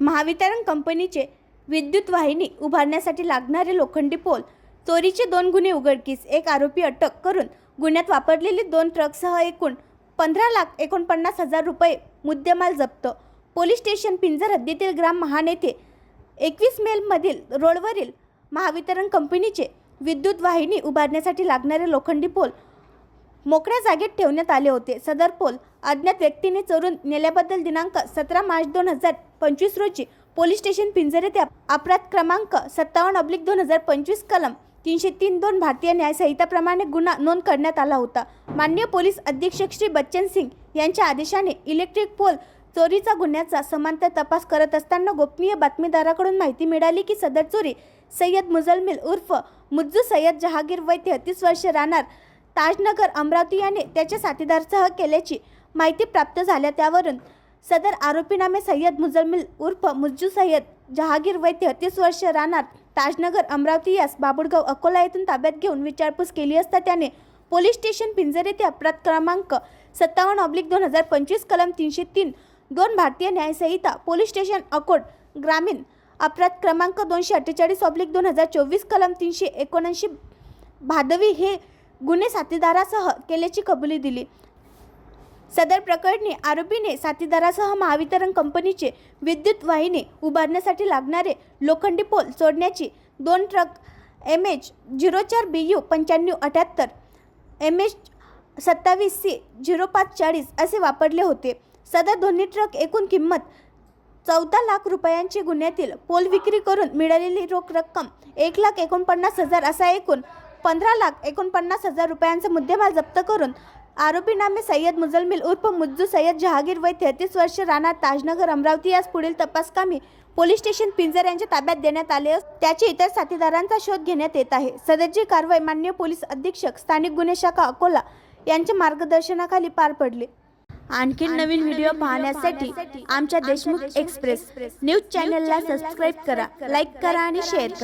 महावितरण कंपनीचे विद्युत वाहिनी उभारण्यासाठी लागणारे लोखंडी पोल चोरीचे दोन गुन्हे उघडकीस एक आरोपी अटक करून गुन्ह्यात वापरलेली दोन ट्रकसह एकूण पंधरा लाख एकोणपन्नास हजार रुपये मुद्देमाल जप्त. पोलीस स्टेशन पिंजर हद्दीतील ग्राम महान येथे एकवीस मेलमधील रोडवरील महावितरण कंपनीचे विद्युत वाहिनी उभारण्यासाठी लागणारे लोखंडी पोल मोकळ्या जागेत ठेवण्यात आले होते. सदर पोल अज्ञात व्यक्तीने चोरून नेल्याबद्दल दिनांक सतरा मार्च दोन हजार पंचवीस रोजी पोलीस स्टेशन पिंजर येथे अपराध क्रमांक सत्तावन्न अब्लिक दोन हजार पंचवीस कलम तीनशे तीन दोन भारतीय न्यायसंहिताप्रमाणे गुन्हा नोंद करण्यात आला होता. माननीय पोलीस अधीक्षक श्री बच्चन सिंग यांच्या आदेशाने इलेक्ट्रिक पोल चोरीचा गुन्ह्याचा समांतर तपास करत असताना गोपनीय बातमीदाराकडून माहिती मिळाली की सदर चोरी सय्यद मुजलमिल उर्फ मुज्जू सय्यद जहागीर वय तेहतीस वर्ष राहणार ताजनगर अमरावती याने त्याच्या साथीदारसह केल्याची माहिती प्राप्त झाल्या त्यावरून सदर आरोपीनामे सय्यद मुजलमिल उर्फ मुज्जू सय्यद जहागीर वय तेहतीस वर्ष राहणार ताजनगर अमरावती यास बाबुळगाव अकोला येथून ताब्यात घेऊन विचारपूस केली असता त्याने पोलीस स्टेशन पिंजर येथे अपराध क्रमांक सत्तावन्न ऑब्लिक दोन हजार पंचवीस कलम तीनशे तीन दोन भारतीय न्यायसंहिता पोलीस स्टेशन अकोट ग्रामीण अपराध क्रमांक दोनशे अठ्ठेचाळीस ऑब्लिक दोन हजार चोवीस कलम तीनशे एकोणऐंशी भादवी हे गुन्हे साथीदारासह केल्याची कबुली दिली. सदर प्रकरणी आरोपीने साथीदारासह महावितरण कंपनीचे विद्युत वाहिनी उभारण्यासाठी लागणारे लोखंडी पोल चोडण्याची दोन ट्रक एम एच झिरो चार बी यू पंच्याण्णव अठ्याहत्तर एम एच सत्तावीस सी झिरो पाच चाळीस असे वापरले होते. सदर दोन्ही ट्रक एकूण किंमत चौदा लाख रुपयांची. गुन्ह्यातील पोल विक्री करून मिळालेली रोख रक्कम एक लाख एकोणपन्नास हजार असा एकूण पंधरा लाख एकोणपन्नास हजार रुपयांचा मुद्देमाल जप्त करून आरोपी नामे सय्यद मुजलमिल उर्फ मुज्जू सय्यद जहागीर वय तेहतीस वर्ष राहणार ताजनगर अमरावती यास पुढील तपासकामी पोलीस स्टेशन पिंजर यांच्या ताब्यात देण्यात आले असून त्याचे इतर साथीदारांचा शोध घेण्यात येत आहे. सदरची कारवाई मान्य पोलीस अधीक्षक स्थानिक गुन्हे शाखा अकोला यांच्या मार्गदर्शनाखाली पार पडली. आणखीन नवीन व्हिडिओ पाहण्यासाठी आमच्या देशमुख एक्सप्रेस. न्यूज चॅनलला सबस्क्राईब करा लाईक करा आणि शेअर करा.